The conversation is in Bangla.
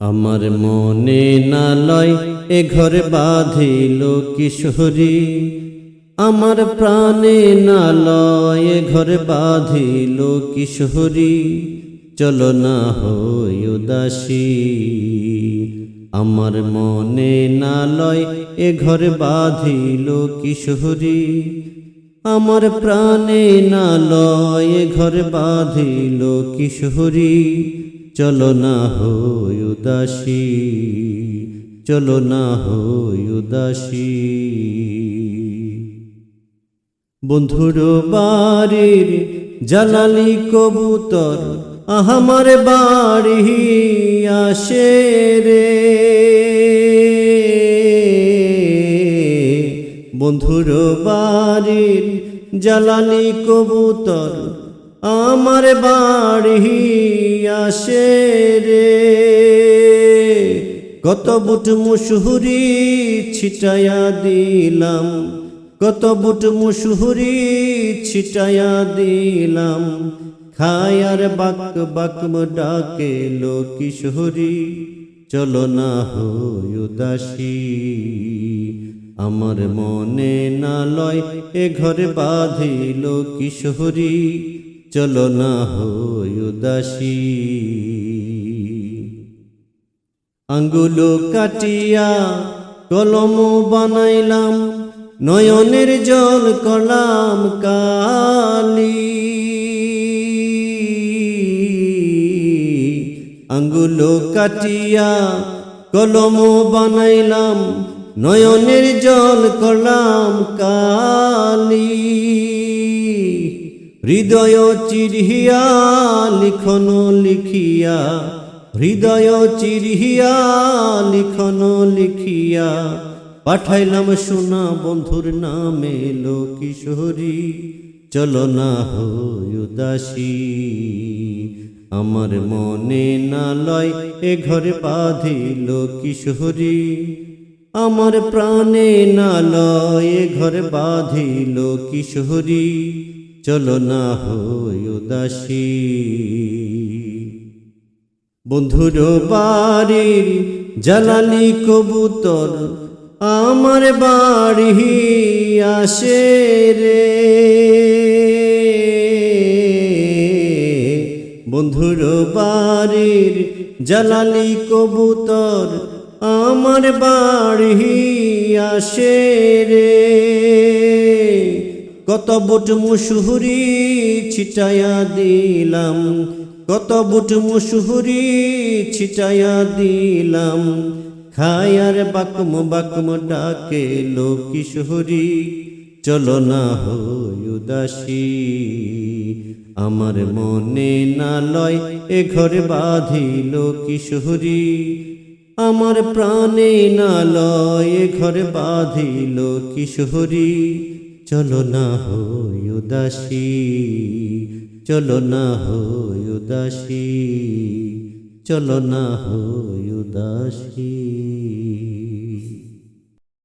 আমার মনে না লয় এ ঘরে বাঁধিল কিশোরী। আমার প্রাণে না লয় এ ঘরে বাঁধিল কিশোরী। চলো না হই উদাসী। আমার মনে না লয় এ ঘরে বাঁধিল কিশোরী। আমার প্রাণে না লয় এ ঘরে বাঁধিল কিশোরী। চলো না হই উদাসী, চলো না হই উদাসী। বন্ধুর বাড়ির জালালি কবুতর আহামার বাড়ি আসে রে। বন্ধুর বাড়ির জালালি কবুতর আমার বাড়ি আসে রে। কত বুট মুসহুরি ছিটায়া দিলাম, কত বুট মুসহুরি ছিটায়া দিলাম। খায়ার বাক বাক ডাকে লো কিশোরী চলো না হই আমার মনে না লয় এ ঘরে বাঁধিল কিশোরী চলো না হই উদাসী। আঙ্গুলো কাটিয়া কলম বানাইলাম, নয়নের জল কলাম কালি। আঙ্গুলো কাটিয়া কলম বানাইলাম, নয়নের জল কলাম কালি। হৃদয় চিরহিয়া লিখন লিখিয়া, হৃদয় চিরহিয়া লিখন লিখিয়া, পাঠাইলাম সোনা বন্ধুর নামে লো কিশোরী চলো না উদাসী, আমার মনে না লয় এ ঘরে বাঁধিল কিশোরী আমার প্রাণে না লয় এ ঘরে বাঁধিল কিশোরী চলো না হই বন্ধুর বাড়ির জালালি কবুতর আমার বাড়ি আসে রে। বন্ধুর বাড়ির জালালি কবুতর আমার বাড়ি আসে রে। কত বুট মুসুহুরি ছিটায়া দিলাম, কত বুট মুসুহুরি ছিটায়া দিলাম। খায়ার বাকম বাকম ডাকে লো কিশোরী চলো না হই উদাসী। আমার মনে না লয় এ ঘরে বাঁধিল কিশোরী আমার প্রাণে না লয় এ ঘরে বাঁধিল কিশোরী চলো না হই উদাসী চলো না হই উদাসী চলো না হই উদাসী।